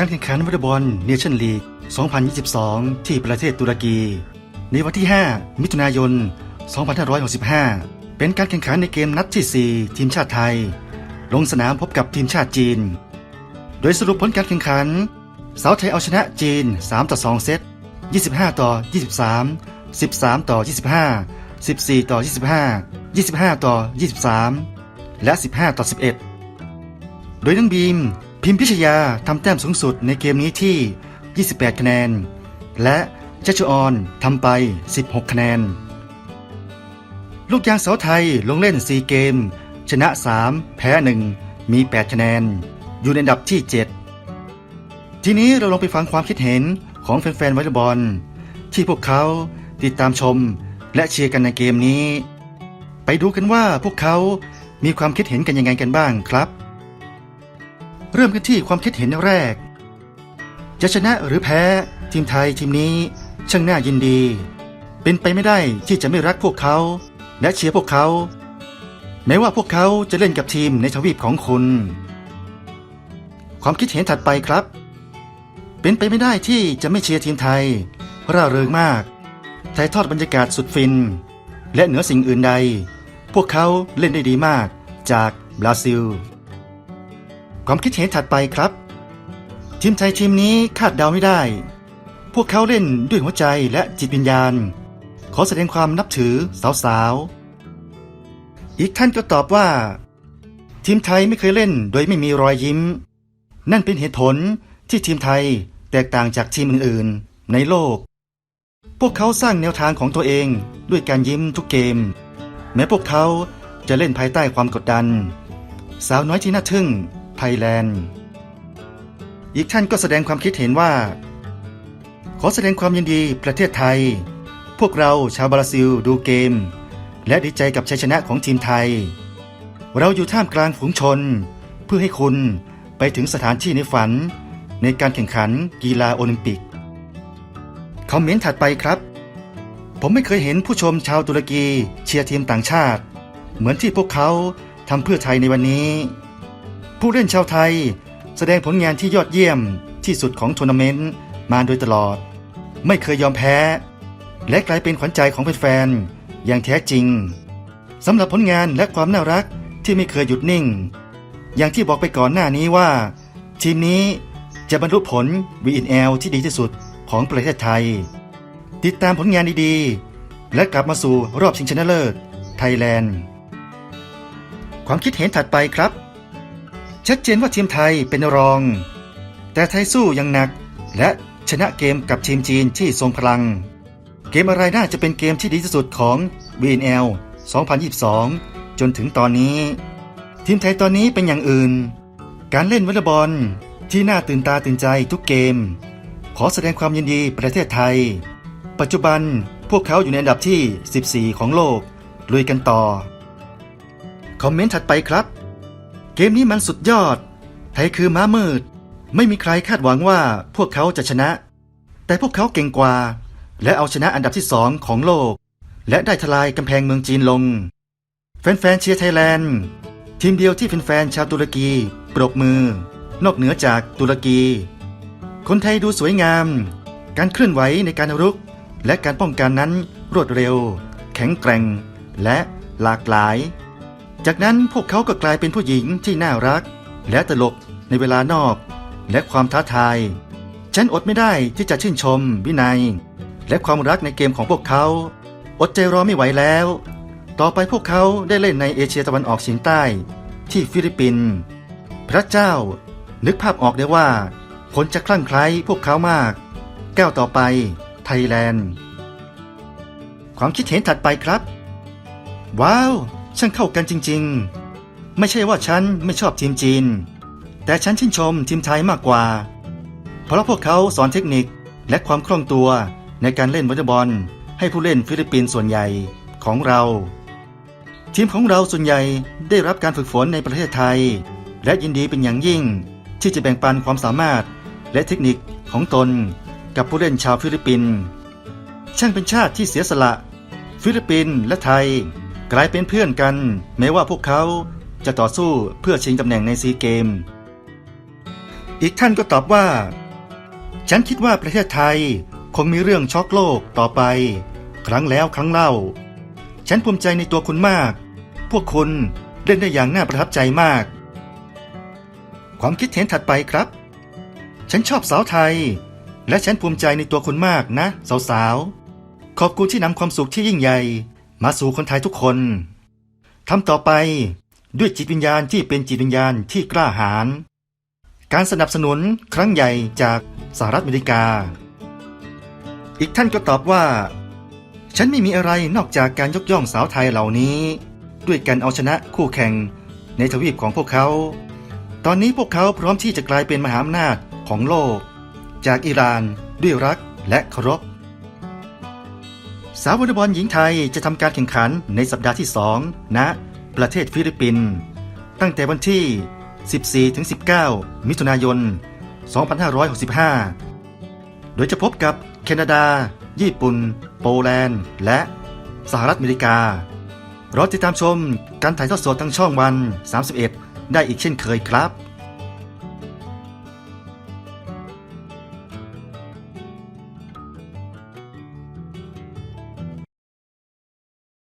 การแข่งขันวอลเลย์บอลเนชั่นลีก 2022 ที่ประเทศตุรกี ในวันที่ 5 มิถุนายน 2565 เป็นการแข่งขันในเกมนัดที่ 4 ทีมชาติไทย ลงสนามพบกับทีมชาติจีน โดยสรุปผลการแข่งขัน สาวไทยเอาชนะจีน 3 ต่อ 2 เซต 25 ต่อ 23 13 ต่อ 25 14 ต่อ 25 25 ต่อ 23 และ 15 ต่อ 11 โดยน้องบีม พิมพิชยาทำแต้มสูงสุดในเกมนี้ที่ 28 คะแนน และชัชออนทำไป 16 คะแนน ลูกยางสาวไทยลงเล่น 4 เกม ชนะ 3 แพ้ 1 มี 8 คะแนน อยู่ในอันดับที่ 7 ทีนี้เราลองไปฟังความคิดเห็นของแฟนๆวอลเลย์บอล ที่พวกเขาติดตามชมและเชียร์กันในเกมนี้ ไปดูกันว่าพวกเขามีความคิดเห็นกันยังไงกันบ้างครับ เริ่มกันที่ความคิดเห็นแรก จะชนะหรือแพ้ ทีมไทยทีมนี้ช่างน่ายินดี เป็นไปไม่ได้ที่จะไม่รักพวกเขา และเชียร์พวกเขาแม้ว่าพวกเขาจะเล่นกับทีมในทวีปของคุณ ความคิดเห็นถัดไปครับ เป็นไปไม่ได้ที่จะไม่เชียร์ทีมไทยร่าเริงมากถ่ายทอดบรรยากาศสุดฟิน และเหนือสิ่งอื่นใด พวกเขาเล่นได้ดีมากจากบราซิล ความคิดเห็นถัดไปครับ ทีมไทยทีมนี้คาดเดาไม่ได้ พวกเขาเล่นด้วยหัวใจและจิตวิญญาณ ขอแสดงความนับถือสาวๆ อีกท่านก็ตอบว่า ทีมไทยไม่เคยเล่นโดยไม่มีรอยยิ้ม นั่นเป็นเหตุผลที่ทีมไทยแตกต่างจากทีมอื่นๆ ในโลก พวกเขาสร้างแนวทางของตัวเองด้วยการยิ้มทุกเกม แม้พวกเขาจะเล่นภายใต้ความกดดัน สาวน้อยที่น่าทึ่ง ไทยแลนด์ อีกท่านก็แสดงความคิดเห็นว่า ขอแสดงความยินดีประเทศไทย พวกเราชาวบราซิลดูเกม และดีใจกับชัยชนะของทีมไทย เราอยู่ท่ามกลางฝูงชน เพื่อให้คุณไปถึงสถานที่ในฝัน ในการแข่งขันกีฬาโอลิมปิก คอมเมนต์ถัดไปครับ ผมไม่เคยเห็นผู้ชมชาวตุรกีเชียร์ทีมต่างชาติ เหมือนที่พวกเขาทำเพื่อไทยในวันนี้ ผู้เล่นชาวไทย แสดงผลงานที่ยอดเยี่ยมที่สุดของทัวร์นาเมนต์มาโดยตลอด ไม่เคยยอมแพ้ และกลายเป็นขวัญใจของแฟนๆอย่างแท้จริงสำหรับผลงานและความน่ารักที่ไม่เคยหยุดนิ่ง อย่างที่บอกไปก่อนหน้านี้ว่า ทีมนี้จะบรรลุผล VNL ที่ดีที่สุดของประเทศไทย ติดตามผลงานดีๆ และกลับมาสู่รอบชิงชนะเลิศไทยแลนด์ ความคิดเห็นถัดไปครับ ชัดเจนว่าทีมไทยเป็นรอง แต่ไทยสู้อย่างหนัก และชนะเกมกับทีมจีนที่ทรงพลัง เกมอะไรน่าจะเป็นเกมที่ดีที่สุดของ VNL 2022 จนถึงตอนนี้ ทีมไทยตอนนี้เป็นอย่างอื่น การเล่นวอลเลย์บอลที่น่าตื่นตาตื่นใจทุกเกม ขอแสดงความยินดีประเทศไทย ปัจจุบันพวกเขาอยู่ในอันดับที่ 14 ของโลกลุยกันต่อ คอมเมนต์ถัดไปครับ เกมนี้มันสุดยอด ไทยคือม้ามืด ไม่มีใครคาดหวังว่าพวกเขาจะชนะ แต่พวกเขาเก่งกว่า และเอาชนะอันดับที่สองของโลก และได้ทลายกำแพงเมืองจีนลง แฟนๆเชียร์ไทยแลนด์ทีมเดียวที่แฟนๆชาวตุรกีปรบมือ นอกเหนือจากตุรกี คนไทยดูสวยงาม การเคลื่อนไหวในการรุก และการป้องกันนั้นรวดเร็ว แข็งแกร่ง และหลากหลาย จากนั้นพวกเขาก็กลายเป็นผู้หญิงที่น่ารัก และตลกในเวลานอก และความท้าทาย ฉันอดไม่ได้ที่จะชื่นชมวินัย และความรักในเกมของพวกเขา อดใจรอไม่ไหวแล้ว ต่อไปพวกเขาได้เล่นในเอเชียตะวันออกเฉียงใต้ ที่ฟิลิปปินส์พระเจ้า นึกภาพออกได้ว่าคนจะคลั่งไคล้พวกเขามาก แก้วต่อไป ไทยแลนด์ ความคิดเห็นถัดไปครับ ว้าว ช่างเข้ากันจริง ๆ ไม่ใช่ว่าฉันไม่ชอบทีมจีน แต่ฉันชื่นชมทีมไทยมากกว่า เพราะพวกเขาสอนเทคนิคและความคล่องตัวในการเล่นวอลเลย์บอล ให้ผู้เล่นฟิลิปปินส์ส่วนใหญ่ของเรา ทีมของเราส่วนใหญ่ได้รับการฝึกฝนในประเทศไทย และยินดีเป็นอย่างยิ่ง ที่จะแบ่งปันความสามารถและเทคนิคของตนกับผู้เล่นชาวฟิลิปปินส์ช่างเป็นชาติที่เสียสละ ฟิลิปปินส์และไทย กลายเป็นเพื่อนกัน แม้ว่าพวกเขาจะต่อสู้เพื่อชิงตำแหน่งในซีเกม อีกท่านก็ตอบว่า ฉันคิดว่าประเทศไทยคงมีเรื่องช็อกโลกต่อไป ครั้งแล้วครั้งเล่า ฉันภูมิใจในตัวคุณมาก พวกคุณเล่นได้อย่างน่าประทับใจมาก ความคิดเห็นถัดไปครับ ฉันชอบสาวไทย และฉันภูมิใจในตัวคุณมากนะ สาวๆขอบคุณที่นำความสุขที่ยิ่งใหญ่ มาสู่คนไทยทุกคนทำต่อไปด้วยจิตวิญญาณที่เป็นจิตวิญญาณที่กล้าหาญการสนับสนุนครั้งใหญ่จากสหรัฐอเมริกา อีกท่านก็ตอบว่า ฉันไม่มีอะไรนอกจากการยกย่องสาวไทยเหล่านี้ ด้วยการเอาชนะคู่แข่งในทวีปของพวกเขา ตอนนี้พวกเขาพร้อมที่จะกลายเป็นมหาอำนาจของโลก จากอิหร่านด้วยรักและเคารพ สาววอลเลย์บอลหญิงไทยจะทำการแข่งขันในสัปดาห์ที่ 2 ณ ประเทศฟิลิปปินส์ตั้งแต่วันที่ 14-19 มิถุนายน 2565 โดยจะพบกับแคนาดา ญี่ปุ่น โปแลนด์ และสหรัฐอเมริการอติดตามชมการถ่ายทอดสดทางช่องวัน 31 ได้อีกเช่นเคยครับ